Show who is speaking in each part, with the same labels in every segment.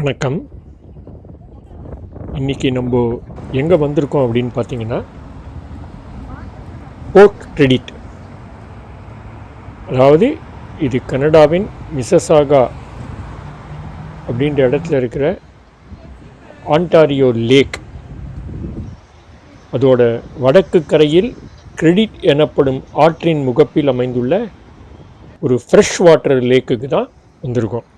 Speaker 1: வணக்கம். இன்றைக்கி நம்ம எங்கே வந்திருக்கோம் அப்படின்னு பார்த்தீங்கன்னா போர்ட் கிரெடிட் அதாவது இது கனடாவின் மிசசாகா அப்படின்ற இடத்துல இருக்கிற ஆண்டாரியோ லேக் அதோட வடக்கு கரையில் கிரெடிட் எனப்படும் ஆற்றின் முகப்பில் அமைந்துள்ள ஒரு ஃப்ரெஷ் வாட்டர் லேக்குக்கு தான் வந்திருக்கோம்.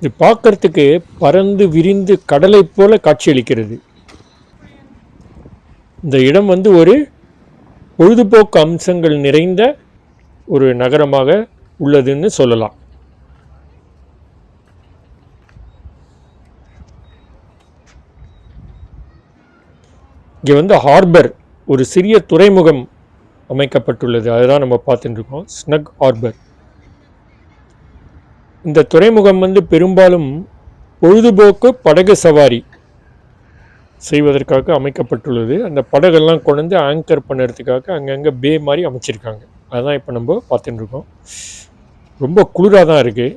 Speaker 1: இது பார்க்கறதுக்கு பறந்து விரிந்து கடலை போல காட்சியளிக்கிறது. இந்த இடம் வந்து ஒரு பொழுதுபோக்கு அம்சங்கள் நிறைந்த ஒரு நகரமாக உள்ளதுன்னு சொல்லலாம். இங்கே வந்து ஹார்பர் ஒரு சிறிய துறைமுகம் அமைக்கப்பட்டுள்ளது. அதுதான் நம்ம பார்த்துட்டு இருக்கோம். Snug Harbour. இந்த துறைமுகம் வந்து பெரும்பாலும் பொழுதுபோக்கு படகு சவாரி செய்வதற்காக அமைக்கப்பட்டுள்ளது. அந்த படகெல்லாம் கொண்டு வந்து ஆங்கர் பண்ணுறதுக்காக அங்கங்கே பே மாதிரி அமைச்சிருக்காங்க. அதுதான் இப்போ நம்ம பார்த்துட்டு இருக்கோம் ரொம்ப குளிராக தான் இருக்குது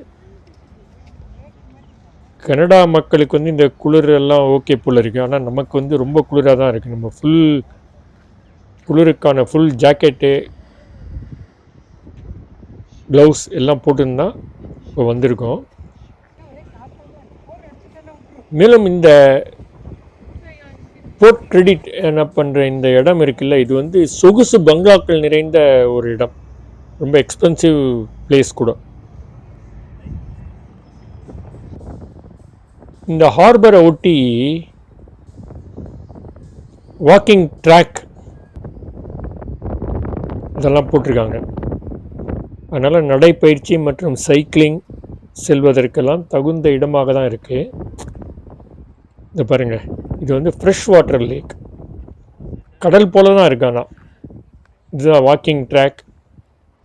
Speaker 1: கனடா மக்களுக்கு வந்து இந்த குளிர் எல்லாம் ஓகே போல் இருக்குது ஆனால் நமக்கு வந்து ரொம்ப குளிராக தான் இருக்குது நம்ம ஃபுல் குளிருக்கான ஃபுல் ஜாக்கெட்டு க்ளவுஸ் எல்லாம் போட்டுருந்தா இப்போ வந்திருக்கோம். மேலும் இந்த போர்ட் கிரெடிட் என்ன பண்ணுற இந்த இடம் இருக்குல்ல இது வந்து சொகுசு பங்களாக்கள் நிறைந்த ஒரு இடம். ரொம்ப எக்ஸ்பென்சிவ் பிளேஸ் கூட. இந்த ஹார்பரை ஒட்டி வாக்கிங் ட்ராக் இதெல்லாம் போட்டிருக்காங்க. அதனால் நடைப்பயிற்சி மற்றும் சைக்கிளிங் செல்வதற்கெல்லாம் தகுந்த இடமாக தான் இருக்குது இந்த பாருங்கள் இது வந்து ஃப்ரெஷ் வாட்டர் லேக் கடல் போல தான் இருக்கானா ஆனால் இதுதான் வாக்கிங் ட்ராக்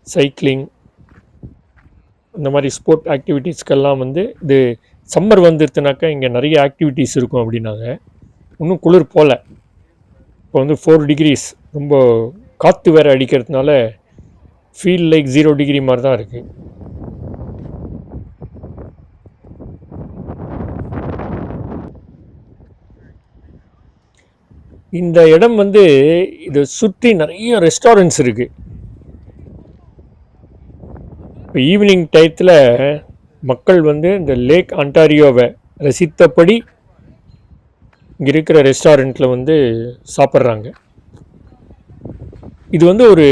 Speaker 1: சைக்கிளிங் இந்த மாதிரி ஸ்போர்ட் ஆக்டிவிட்டீஸ்க்கெல்லாம் வந்து இது சம்மர் வந்துருச்சுனாக்கா இங்கே நிறைய ஆக்டிவிட்டீஸ் இருக்கும் அப்படின்னாங்க. இன்னும் குளிர் போகல இப்போ வந்து ஃபோர் டிகிரிஸ் ரொம்ப காற்று வேறு அடிக்கிறதுனால ஃபீல் லைக் ஜீரோ டிகிரி மாதிரி தான் இருக்குது இந்த இடம் வந்து இதை சுற்றி நிறைய ரெஸ்டாரண்ட்ஸ் இருக்குது இப்போ ஈவினிங் டயத்தில் மக்கள் வந்து இந்த லேக் அண்டாரியோவை ரசித்தபடி இங்கே இருக்கிற ரெஸ்டாரண்ட்டில் வந்து சாப்பிட்றாங்க. இது வந்து ஒரு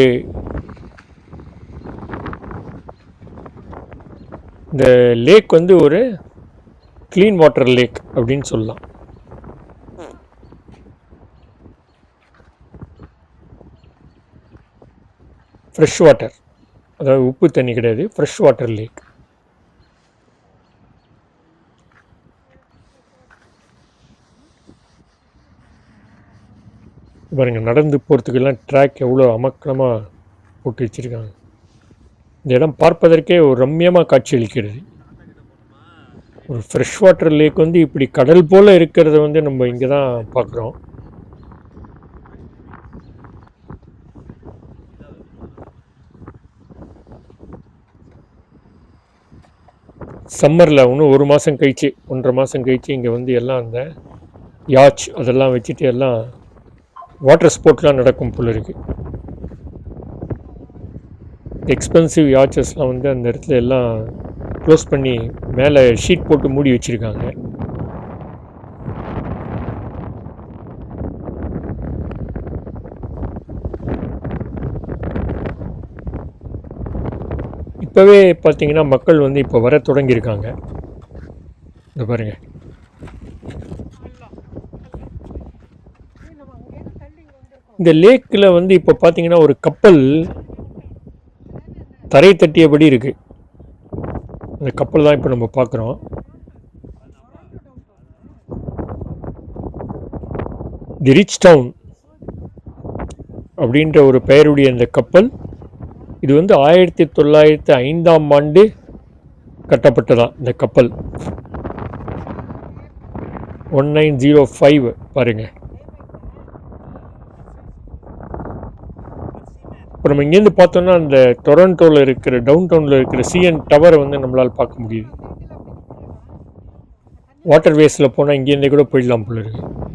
Speaker 1: இந்த லேக் வந்து ஒரு க்ளீன் வாட்டர் லேக் அப்படின்னு சொல்லலாம். ஃப்ரெஷ் வாட்டர் அதாவது உப்பு தண்ணி கிடையாது. ஃப்ரெஷ் வாட்டர் லேக் பாருங்க நடந்து போகிறதுக்கெல்லாம் ட்ராக் எவ்வளோ அமக்கலமாக போட்டு வச்சுருக்காங்க. இந்த இடம் பார்ப்பதற்கே ஒரு ரம்மியமாக காட்சியளிக்கிறது ஒரு ஃப்ரெஷ் வாட்டர் லேக் வந்து இப்படி கடல் போல் இருக்கிறத வந்து நம்ம இங்கே தான் பார்க்குறோம். சம்மரில் இன்னும் ஒரு மாதம் கழிச்சு ஒன்றரை மாதம் கழிச்சு இங்கே வந்து எல்லாம் அந்த யாச் அதெல்லாம் வச்சுட்டு எல்லாம் வாட்டர் ஸ்போர்ட்லாம் நடக்கும் போல இருக்குது எக்ஸ்பென்சிவ் யாச்சஸ்லாம் வந்து அந்த இடத்துல எல்லாம் க்ளோஸ் பண்ணி மேலே ஷீட் போட்டு மூடி வச்சுருக்காங்க. இப்போவே பார்த்தீங்கன்னா மக்கள் வந்து இப்போ வர தொடங்கியிருக்காங்க. இந்த பாருங்கள் இந்த லேக்கில் வந்து இப்போ பார்த்தீங்கன்னா ஒரு கப்பல் தரை தட்டியபடி இருக்குது அந்த கப்பல் தான் இப்போ நம்ம பார்க்குறோம் தி ரிச் டவுன் அப்படின்ற ஒரு பெயருடைய அந்த கப்பல் இது வந்து ஆயிரத்தி தொள்ளாயிரத்தி ஐந்தாம் ஆண்டு கட்டப்பட்டதான் இந்த கப்பல். ஒன் நைன் ஜீரோ ஃபைவ் பாருங்கள் இப்போ நம்ம இங்கேருந்து பார்த்தோம்னா அந்த டொரண்டோவில் இருக்கிற டவுன் டவுனில் இருக்கிற சிஎன் டவரை வந்து நம்மளால் பார்க்க முடியுது. வாட்டர் வேஸில் போனால் இங்கேருந்தே கூட போயிடலாம் போல இருக்குது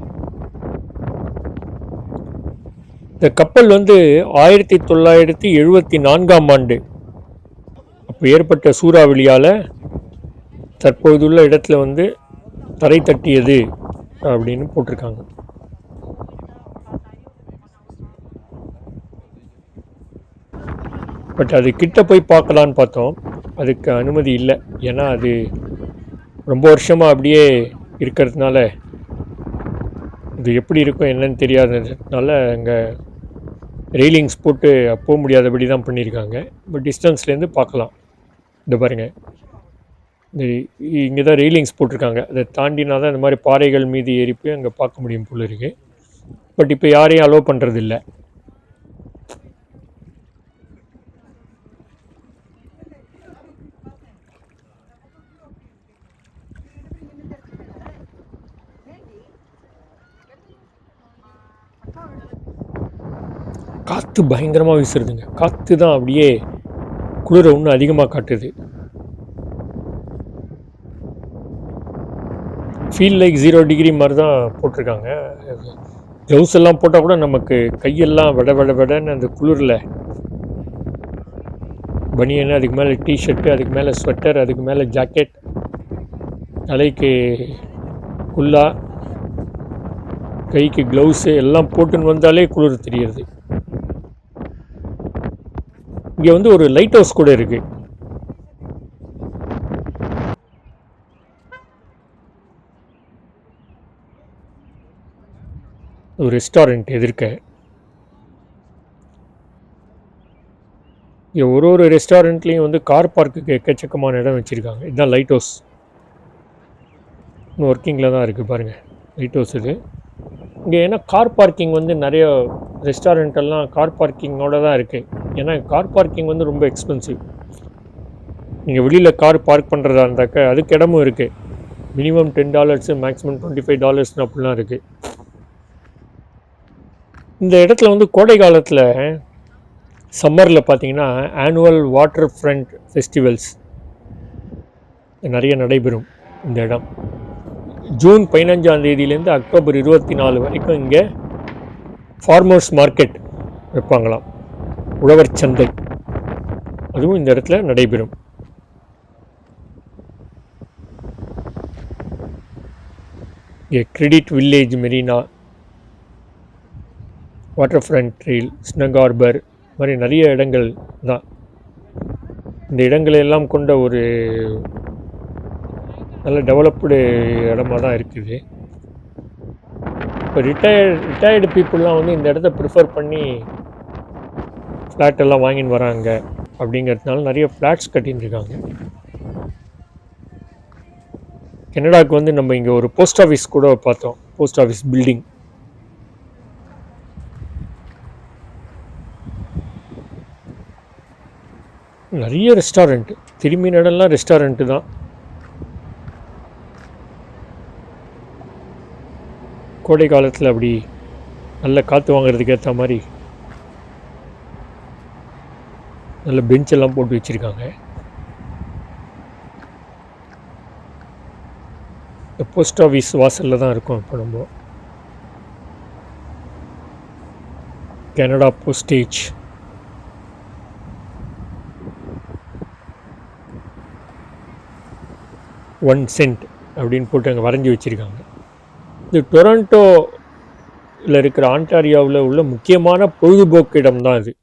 Speaker 1: இந்த கப்பல் வந்து ஆயிரத்தி தொள்ளாயிரத்தி எழுபத்தி நான்காம் ஆண்டு. அப்போ ஏற்பட்ட சூறாவளியால் தற்போதுள்ள இடத்துல வந்து தரை தட்டியது அப்படின்னு போட்டிருக்காங்க. பட் அது கிட்ட போய் பார்க்கலான்னு பார்த்தோம். அதுக்கு அனுமதி இல்லை. ஏன்னா அது ரொம்ப வருஷமாக அப்படியே இருக்கிறதுனால இது எப்படி இருக்கும் என்னன்னு தெரியாததுனால அங்கே ரெயிலிங்ஸ் போட்டு போக முடியாதபடி தான் பண்ணியிருக்காங்க. பட் டிஸ்டன்ஸ்லேருந்து பார்க்கலாம். இந்த பாருங்கள் இந்த இங்கே தான் ரெயிலிங்ஸ் போட்டிருக்காங்க. அதை தாண்டினா தான் இந்த மாதிரி பாறைகள் மீது ஏறி போய் அங்கே பார்க்க முடியும் போல இருக்குது பட் இப்போ யாரையும் அலோவ் பண்ணுறதில்ல காற்று பயங்கரமாக வீசுறதுங்க. காற்று தான் அப்படியே குளிரை இன்னும் அதிகமாக காட்டுது. ஃபீல் லைக் ஜீரோ டிகிரி மாதிரி தான் போட்டிருக்காங்க. க்ளவுஸ் எல்லாம் போட்டால் கூட நமக்கு கையெல்லாம் விட விட விடன்னு அந்த குளிரில். பனியன் அதுக்கு மேலே டிஷர்ட்டு அதுக்கு மேலே ஸ்வெட்டர் அதுக்கு மேலே ஜாக்கெட் தலைக்கு குல்லா கைக்கு க்ளவுஸு எல்லாம் போட்டுன்னு வந்தாலே குளிர் தெரியுது. இங்கே வந்து ஒரு லைட் ஹவுஸ் கூட இருக்குது ஒரு ரெஸ்டாரண்ட் எதிர்க்க. இங்கே ஒரு ஒரு ரெஸ்டாரண்ட்லேயும் வந்து கார் பார்க்குக்கு எக்கச்சக்கமான இடம் வச்சுருக்காங்க. இதுதான் லைட் ஹவுஸ் இன்னும் ஒர்க்கிங்கில் தான் இருக்குது பாருங்கள் லைட் ஹவுஸ் இது. இங்கே ஏன்னா கார் பார்க்கிங் வந்து நிறைய ரெஸ்டாரண்ட்டெல்லாம் கார் பார்க்கிங்கோடு தான் இருக்குது ஏன்னா கார் பார்க்கிங் வந்து ரொம்ப எக்ஸ்பென்சிவ் நீங்கள் வெளியில் கார் பார்க் பண்ணுறதா இருந்தாக்க அதுக்கு இடமும் இருக்குது minimum ten dollars maximum twenty five டாலர்ஸ்னு அப்படிலாம் இருக்குது இந்த இடத்துல வந்து கோடை காலத்தில் சம்மரில் பார்த்தீங்கன்னா ஆனுவல் வாட்டர் ஃப்ரண்ட் ஃபெஸ்டிவல்ஸ் நிறைய நடைபெறும் இந்த இடம். ஜூன் பதினஞ்சாம் தேதியிலேருந்து அக்டோபர் இருபத்தி நாலு வரைக்கும் இங்கே ஃபார்மர்ஸ் மார்க்கெட் வைப்பாங்களாம். உழவர் சந்தை. அதுவும் இந்த இடத்துல நடைபெறும். இங்கே Credit Village Marina Waterfront Trail Snug Harbour மாதிரி நிறைய இடங்கள் தான். இந்த இடங்களையெல்லாம் கொண்ட ஒரு நல்ல டெவலப்டு இடமா தான் இருக்குது. இப்போ ரிட்டையர்ட் ரிட்டையர்டு பீப்புளெலாம் வந்து இந்த இடத்த ப்ரிஃபர் பண்ணி ஃப்ளாட் எல்லாம் வாங்கின்னு வராங்க அப்படிங்கிறதுனால நிறைய ஃப்ளாட்ஸ் கட்டின்னு இருக்காங்க கனடாவுக்கு வந்து நம்ம இங்கே ஒரு போஸ்ட் ஆஃபீஸ் கூட பார்த்தோம். Post office building. நிறைய ரெஸ்டாரண்ட்டு திரும்பி நடலாம் ரெஸ்டாரண்ட்டு தான். கோடை காலத்தில் அப்படி நல்ல காற்று வாங்குறதுக்கு ஏற்ற மாதிரி நல்ல பெஞ்செல்லாம் போட்டு வச்சுருக்காங்க. இந்த போஸ்ட் ஆஃபீஸ் வாசலில் தான் இருக்கும் இப்போ நம்ம. கனடா போஸ்டேஜ் ஒன் சென்ட் அப்படின்னு போட்டு அங்கே வரைஞ்சி வச்சுருக்காங்க. இது டொரண்டோவில் இருக்கிற ஆண்டாரியாவில் உள்ள முக்கியமான பொழுதுபோக்கு இடம் தான் இது.